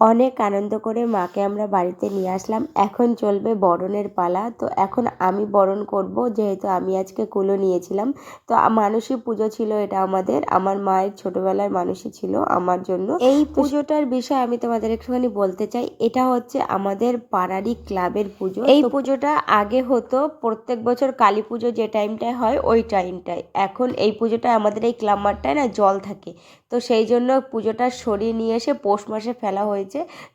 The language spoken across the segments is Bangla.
অনেক আনন্দ করে মাকে আমরা বাড়িতে নিয়ে আসলাম। এখন চলবে বরণের পালা। তো এখন আমি বরণ করব যেহেতু আমি আজকে কুলো নিয়েছিলাম। তো মানসী পুজো ছিল এটা আমাদের। আমার মায়ের ছোটবেলার মানুষই ছিল আমার জন্য। এই পুজোটার বিষয়ে আমি তোমাদের একটুখানি বলতে চাই। এটা হচ্ছে আমাদের পাড়ারই ক্লাবের পুজো। এই পুজোটা আগে হতো প্রত্যেক বছর কালী পুজো যে টাইমটায় হয় ওই টাইমটায়। এখন এই পুজোটা আমাদের এই ক্লাব মাঠটায় না জল থাকে। তো সেই জন্য পুজোটা সরিয়ে নিয়ে এসে পৌষ মাসে ফেলা হয়েছে।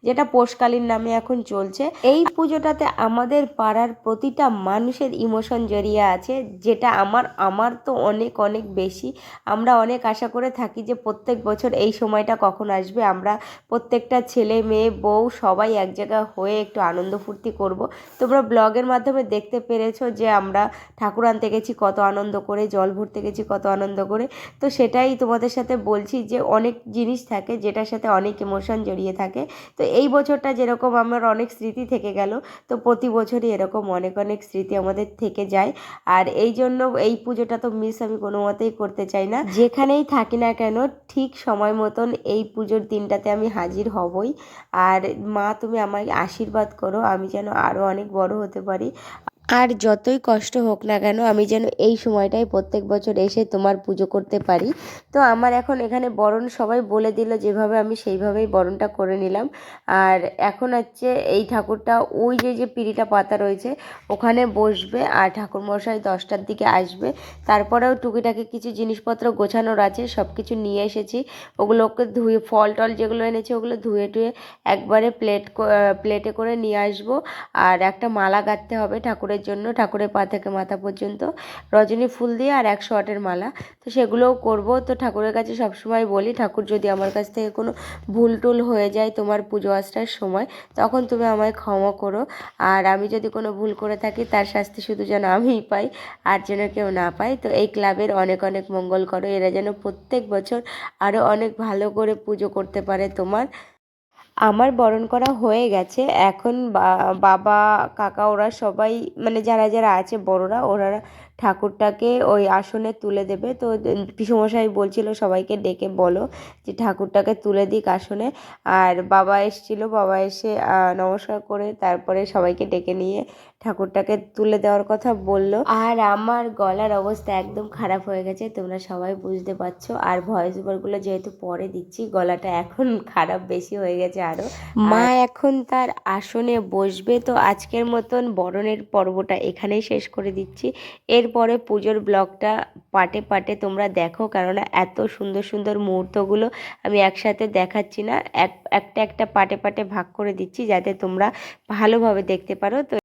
যেটা পোষকালীন নামে এখন চলছে। এই পুজোটাতে আমাদের পাড়ার প্রতিটা মানুষের ইমোশন জড়িয়ে আছে, যেটা আমার আমার তো অনেক অনেক বেশি। আমরা অনেক আশা করে থাকি যে প্রত্যেক বছর এই সময়টা কখন আসবে। আমরা প্রত্যেকটা ছেলে, মেয়ে, বউ সবাই এক জায়গায় হয়ে একটু আনন্দ ফুর্তি করব। তোমরা ব্লগের মাধ্যমে দেখতে পেরেছ যে আমরা ঠাকুর আনতে গেছি, কত আনন্দ করে, জল ভরতে গেছি, কত আনন্দ করে। তো সেটাই তোমাদের সাথে বলছি যে অনেক জিনিস থাকে যেটার সাথে অনেক ইমোশন জড়িয়ে থাকে। তো এই বছরটা যেরকম আমার অনেক স্মৃতি থেকে গেল, তো প্রতি বছরই এরকম অনেক অনেক স্মৃতি আমাদের থেকে যায়। আর এই জন্য এই পুজোটা তো মিস আমি কোনো মতেই করতে চাই না। যেখানেই থাকি না কেন, ঠিক সময় মতন এই পুজোর দিনটাতে আমি হাজির হবই। আর মা তুমি আমাকে আশীর্বাদ করো, আমি যেন আরও অনেক বড় হতে পারি। আর যতই কষ্ট হোক না কেন, আমি যেন এই সময়টাই প্রত্যেক বছর এসে তোমার পুজো করতে পারি। তো আমার এখন এখানে বরণ সবাই বলে দিল যেভাবে আমি সেইভাবেই বরণটা করে নিলাম। আর এখন হচ্ছে এই ঠাকুরটা, ওই যে যে পিঁড়িটা পাতা রয়েছে, ওখানে বসবে আর ঠাকুরমশাই দশটার দিকে আসবে। তারপরেও টুকিটাকি কিছু জিনিসপত্র গোছানোর আছে সব কিছু নিয়ে এসেছি। ওগুলোকে ধুয়ে, ফল টল যেগুলো এনেছি ওগুলো ধুয়ে টুয়ে একবারে প্লেট প্লেটে করে নিয়ে আসব। আর একটা মালা গাঁথতে হবে ঠাকুরের ঠাকুরের জন্য, ঠাকুরের পা থেকে মাথা পর্যন্ত, রজনী ফুল দিয়ে আর একশো আটের মালা। তো সেগুলোও করব। তো ঠাকুরের কাছে সবসময় বলি, ঠাকুর যদি আমার কাছ থেকে কোনো ভুল টুল হয়ে যায় তোমার পুজো আসার সময়, তখন তুমি আমায় ক্ষমা করো। আর আমি যদি কোনো ভুল করে থাকি, তার শাস্তি শুধু যেন আমিই পাই আর যেন কেউ না পায়। তো এই ক্লাবের অনেক অনেক মঙ্গল করো। এরা যেন প্রত্যেক বছর আরও অনেক ভালো করে পুজো করতে পারে তোমার। আমার বরণ করা হয়ে গেছে। এখন বাবা, কাকা ওরা সবাই মানে যারা যারা আছে বড়রা, ওরা ঠাকুরটাকে ওই আসনে তুলে দেবে। তো পিসমশাই বলছিল সবাইকে ডেকে বলো যে ঠাকুরটাকে তুলে দিক আসনে। আর বাবা এসছিল বাবা এসে নমস্কার করে তারপরে সবাইকে ডেকে নিয়ে ঠাকুরটাকে তুলে দেওয়ার কথা বলল। আর আমার গলার অবস্থা একদম খারাপ হয়ে গেছে তোমরা সবাই বুঝতে পারছ। আর ভয়েস ওভারগুলো যেহেতু পরে দিচ্ছি গলাটা এখন খারাপ বেশি হয়ে গেছে আরও মা এখন তার আসনে বসবে তো আজকের মতন বরণের পর্বটা এখানেই শেষ করে দিচ্ছি। এরপরে পুজোর ব্লগটা পাটে পাটে তোমরা দেখো, কেননা এত সুন্দর সুন্দর মুহূর্তগুলো আমি একসাথে দেখাচ্ছি না। এক, একটা একটা পাটে পাটে ভাগ করে দিচ্ছি যাতে তোমরা ভালোভাবে দেখতে পারো। তো